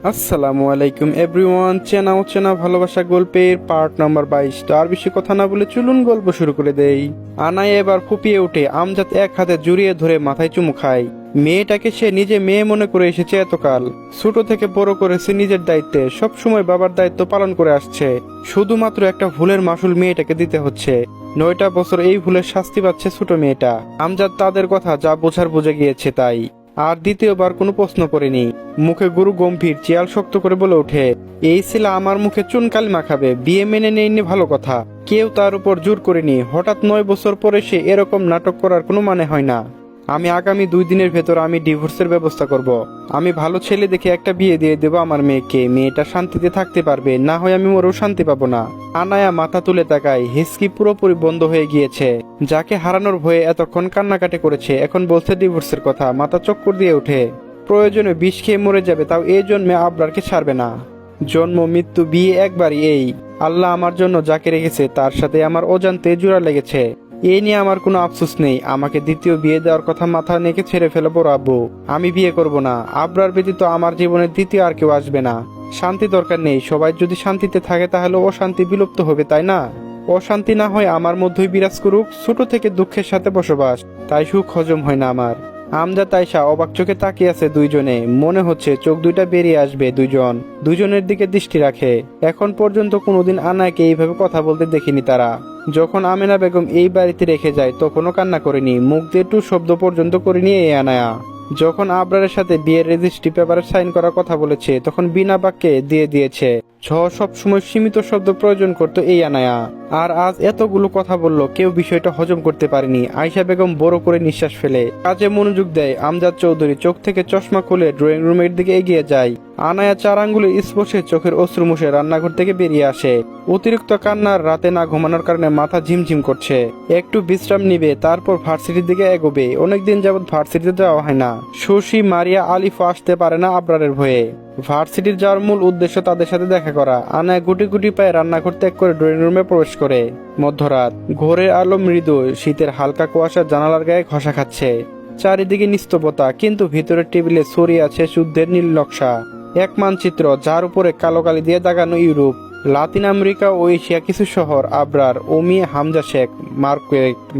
আসসালামু আলাইকুম এভরিওয়ান, চেনা অচেনা ভালোবাসা গল্পের পার্ট নাম্বার বাইশ। তো আর বেশি কথা না বলে চলুন গল্প শুরু করে দেই। আনাই এবার ফুপিয়ে উঠে আমজাদ এক হাতে জড়িয়ে ধরে মাথায় চুমু খায়। মেয়েটাকে সে নিজে মেয়ে মনে করে এসেছে এতকাল। ছোট থেকে বড় করেছে নিজের দায়িত্বে সব সময় বাবার দায়িত্ব পালন করে আসছে। শুধুমাত্র একটা ভুলের মাসুল মেয়েটাকে দিতে হচ্ছে। নয়টা বছর এই ভুলের শাস্তি পাচ্ছে ছোট মেয়েটা। আমজাদ তাদের কথা যা বোঝার বুঝে গিয়েছে তাই। আর দ্বিতীয়বার কোনো প্রশ্ন করেনি। মুখে গুরু গম্ভীর চেয়াল শক্ত করে বলে ওঠে, এই ছেলে আমার মুখে চুনকালি মাখাবে, বিয়ে মেনে নেয়নি ভালো কথা। কেউ তার উপর জোর করেনি, হঠাৎ নয় বছর পরে সে এরকম নাটক করার কোনো মানে হয় না। আমি আগামী দুই দিনের ভেতর আমি ডিভোর্সের ব্যবস্থা করব। আমি ভালো ছেলে দেখে একটা বিয়ে দিয়ে দেবো আমার মেয়েকে। মেয়েটা শান্তিতে থাকতে পারবে, না হয় আমি ওরও শান্তি পাবো না। আনায়া মাথা তুলে তাকায়, হিসকি পুরোপুরি বন্ধ হয়ে গিয়েছে। যাকে হারানোর ভয়ে এতক্ষণ কান্নাকাটি করেছে, এখন বলছে ডিভোর্সের কথা, মাথা চক্কর দিয়ে ওঠে। প্রয়োজনে বিষ খেয়ে মরে যাবে, তাও এই জন্মে আবরারকে ছাড়বে না। জন্ম, মৃত্যু, বিয়ে একবারই এই। আল্লাহ আমার জন্য যাকে রেখেছে, তার সাথে আমার অজান্তে জোড়া লেগেছে। এ নিয়ে আমার কোনো আফসোস নেই। আমাকে দ্বিতীয় বিয়ে দেওয়ার কথা মাথা নেকে ছেড়ে ফেলব আব্বু। আমি বিয়ে করব না। আবরার ব্যতীত আমার জীবনের দ্বিতীয় আর কেউ আসবে না। শান্তি দরকার নেই। সবাই যদি শান্তিতে থাকে তাহলে অশান্তি বিলুপ্ত হবে, তাই না? অশান্তি না হয় আমার মধ্যেই বিরাজ করুক। ছোট থেকে দুঃখের সাথে বসবাস। তাই সুখ হজম হয় না আমার। আমজা তাইশা অবাক চোখে তাকিয়ে আছে দুইজনে। মনে হচ্ছে চোখ দুইটা বেরিয়ে আসবে দুইজন। দুজনের দিকে দৃষ্টি রাখে। এখন পর্যন্ত কোনোদিন আনায়কে এইভাবে কথা বলতে দেখিনি তারা। যখন আমেনা বেগম এই বাড়িতে রেখে যায়, তখনও কান্না করেনি। মুখ দিয়ে টু শব্দ পর্যন্ত করেনি এই আনায়া। যখন আবরারের সাথে বিয়ের রেজিস্ট্রি পেপারে সাইন করার কথা বলেছে, তখন বিনা বাক্যে দিয়ে দিয়েছে। ছ সবসময় সীমিত শব্দ প্রয়োজন করত এই আনায়া। আর আজ এতগুলো কথা বলল, কেউ বিষয়টা হজম করতে পারেনি। আয়সা বেগম বড় করে নিঃশ্বাস ফেলে। কাজে মনোযোগ দেয় আমজাদ চৌধুরী চোখ থেকে চশমা খুলে ড্রয়িং রুমের দিকে এগিয়ে যায়। আনায়া চার আঙ্গুলের স্পর্শে চোখের অশ্রু মুছে রান্নাঘর থেকে বেরিয়ে আসে। অতিরিক্ত কান্নার রাতে না ঘুমানোর কারণে মাথা ঝিমঝিম করছে। একটু বিশ্রাম নিবে, তারপর ভার্সিটির দিকে এগোবে। অনেকদিন যাবৎ ভার্সিটিতে যাওয়া হয় না। শশী, মারিয়া, আলিফা আসতে পারে না আবরারের ভয়ে। ভার্সিটির যাওয়ার মূল উদ্দেশ্য তাদের সাথে দেখা করা। আনায় গুটি গুটি পায়ে রান্নাঘর ত্যাগ করে ড্রয়িং রুমে প্রবেশ করে। মধ্যরাত, ঘোরের আলো মৃদু, শীতের হালকা কুয়াশা জানালার গায়ে ঘষা খাচ্ছে। চারিদিকে নিস্তবতা কিন্তু ভিতরের টেবিলে ছড়িয়ে আছে শুদ্ধের নীল নকশা এক মানচিত্র যার উপরে কালো কালি দিয়ে দাগানো ইউরোপ, লাতিন আমেরিকা ও এশিয়া কিছু শহর, Abrar, Omi, Hamza Sheikh, Mark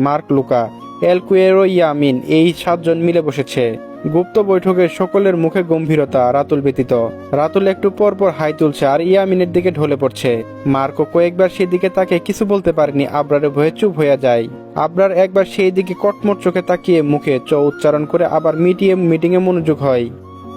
Mark Luka, El Cuero Yamin, এই সাতজন মিলে বসেছে। গুপ্ত বৈঠকে সকলের মুখে গম্ভীরতা, রাতুল ব্যতীত। রাতুল একটু পর পর হাই তুলছে আর ইয়ামিনের দিকে ঢলে পড়ছে। মার্কো কয়েকবার সেদিকে তাকে কিছু বলতে পারেনি আবরারে ভয়ে চুপ হয়ে যায়। আবরার একবার সেই দিকে কটমট চোখে তাকিয়ে মুখে চ উচ্চারণ করে আবার মিটিয়ে, মিটিংয়ে মনোযোগ হয়।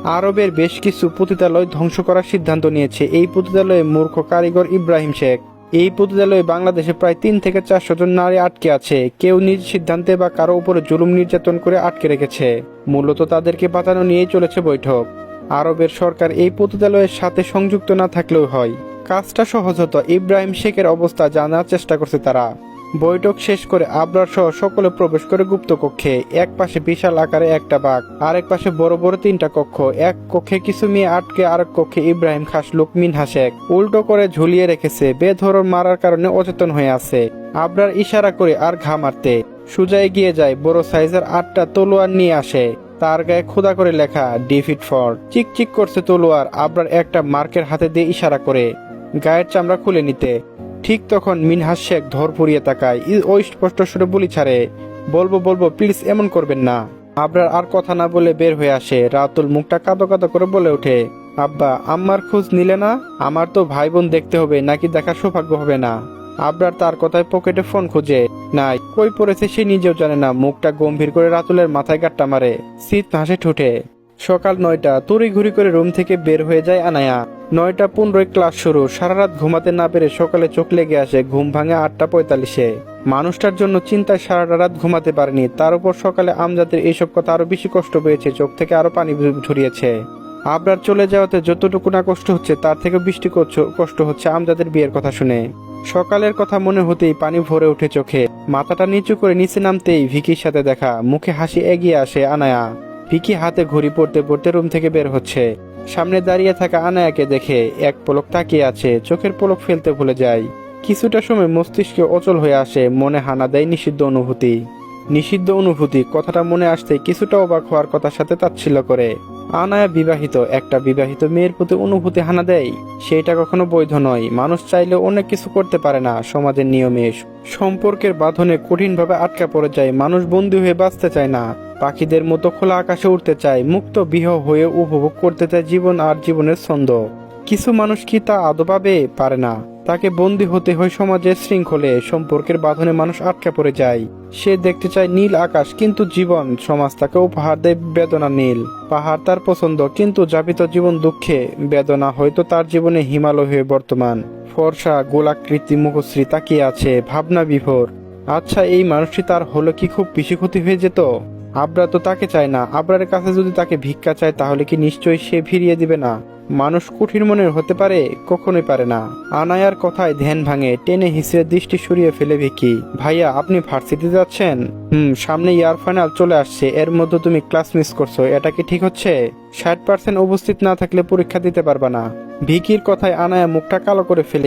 আরবের বেশ কিছু পতিতালয় ধ্বংস করার সিদ্ধান্ত নিয়েছে। এই পতিতালয়ে মূর্খ কারিগর ইব্রাহিম শেখ। এই পতিতালয়ে বাংলাদেশে প্রায় তিন থেকে চারশো জন নারী আটকে আছে। কেউ নিজ সিদ্ধান্তে বা কারও উপরে জুলুম নির্যাতন করে আটকে রেখেছে। মূলত তাদেরকে বাঁচানো নিয়েই চলেছে বৈঠক। আরবের সরকার এই পতিতালয়ের সাথে সংযুক্ত না থাকলেও হয়। কাজটা সহজ হতো। ইব্রাহিম শেখের অবস্থা জানার চেষ্টা করছে তারা। বৈঠক শেষ করে আবরার সহ সকলে প্রবেশ করে গুপ্ত কক্ষে। এক পাশে বিশাল আকারে একটা বাঘ, আরেক পাশে বড় বড় তিনটা কক্ষ। এক কক্ষে কিছু মেয়ে আটকে, আরেক কক্ষে ইব্রাহিম খাস লুকমিন হাসেক উল্টো করে ঝুলিয়ে রেখেছে বেধরন মারার কারণে অচেতন হয়ে আছে। আবরার ইশারা করে আর ঘা মারতে। সুজা এগিয়ে যায়, বড় সাইজের আটটা তলোয়ার নিয়ে আসে। তার গায়ে খোদা করে লেখা ডিফিট ফর চিক চিক করছে তলোয়ার, আবরার একটা মার্কের হাতে দিয়ে ইশারা করে। গায়ের চামড়া খুলে নিতে। ঠিক তখন মিনহাস শেখ ধর পুড়িয়ে তাকায়। ওই স্পষ্ট সুরে বলি, ছাড়ে, বলব বলব, প্লিজ এমন করবেন না। আবরার আর কথা না বলে বের হয়ে আসে। রাতুল মুখটা কাঁদো কাঁদো করে বলে ওঠে, আব্বা আম্মার খোঁজ নিলে না? আমার তো ভাই বোন দেখতে হবে, নাকি দেখার সৌভাগ্য হবে না? আবরার তার কথায় পকেটে ফোন খুঁজে, নাই, কই পড়েছে সে নিজেও জানে না। মুখটা গম্ভীর করে রাতুলের মাথায় গাট্টা মারে। শীত হাসে ঠুটে। সকাল নয়টা তড়ি ঘুরি করে রুম থেকে বের হয়ে যায় আনায়া। নয়টা পনেরোয় ক্লাস শুরু সারা রাত ঘুমাতে না পেরে সকালে চোখ লেগে আসে ঘুম ভাঙে আটটা পঁয়তাল্লিশে। মানুষটার জন্য চিন্তায় সারাটা রাত ঘুমাতে পারেনি, তার উপর সকালে আমজাদের এইসব কথা আরও বেশি কষ্ট পেয়েছে, চোখ থেকে আরও পানি ঝরিয়েছে। আবরার চলে যাওয়াতে যতটুকু না কষ্ট হচ্ছে, তার থেকে বৃষ্টি কষ্ট হচ্ছে আমজাদের বিয়ের কথা শুনে। সকালের কথা মনে হতেই পানি ভরে ওঠে চোখে। মাথাটা নিচু করে নিচে নামতেই ভিকির সাথে দেখা, মুখে হাসি এগিয়ে আসে আনায়া। ভিকি হাতে ঘড়ি পড়তে পড়তে রুম থেকে বের হচ্ছে। সামনে দাঁড়িয়ে থাকা আনায়াকে দেখে এক পলক তাকিয়ে আছে, চোখের পলক ফেলতে ভুলে যায়। কিছুটা সময় মস্তিষ্কে অচল হয়ে আসে, মনে হানা দেয় নিষিদ্ধ অনুভূতি। নিষিদ্ধ অনুভূতি কথাটা মনে আসতে কিছুটা অবাক হওয়ার কথার সাথে তাচ্ছিল্য করে। আনায়া বিবাহিত, একটা বিবাহিত মেয়ের প্রতি অনুভূতি হানা দেয়। সেটা কখনো বৈধ নয়। মানুষ চাইলে অনেক কিছু করতে পারে না। সমাজের নিয়মে সম্পর্কের বাঁধনে কঠিনভাবে আটকা পড়ে যায়। মানুষ বন্দী হয়ে বাঁচতে চায় না। পাখিদের মতো খোলা আকাশে উঠতে চায়। মুক্ত বিহ হয়ে উপভোগ করতে চায় জীবন আর জীবনের ছন্দ। কিছু মানুষ কি তা আদৌ পাবে পারে না? তাকে বন্দী হতে হয় সমাজের শৃঙ্খলে, সম্পর্কের বাঁধনে মানুষ আটকা পড়ে যায়। সে দেখতে চায় নীল আকাশ, কিন্তু জীবন, সমাজ তাকে উপহার দেয় বেদনা নীল। পাহাড় তার পছন্দ, কিন্তু যাপিত জীবন দুঃখে। বেদনা হয়তো তার জীবনে হিমালয় হয়ে বর্তমান। ফর্সা, গোলাকৃতি, মুখশ্রী তাকিয়ে আছে, ভাবনা বিভোর। আচ্ছা এই মানুষটি তার হলো কি খুব বেশি ক্ষতি হয়ে যেত? আবরা তো তাকে চায় না। আবরারের কাছে যদি তাকে ভিক্ষা চায়, তাহলে কি নিশ্চয়ই সে ফিরিয়ে দিবে না? মানুষ কঠিন মনের হতে পারে, কখনোই পারে না। আনায়ার কথায় ধ্যান ভাঙে, টেনে হিসেবে দৃষ্টি সরিয়ে ফেলে ভিকি ভাইয়া, আপনি ভার্সিটি যাচ্ছেন? হুম সামনে ইয়ার ফাইনাল চলে আসছে। এর মধ্যে তুমি ক্লাস মিস করছ। এটা কি ঠিক হচ্ছে? ষাট পার্সেন্ট উপস্থিত না থাকলে পরীক্ষা দিতে পারবা না। ভিকির কথায় আনায়া মুখটা কালো করে ফেলে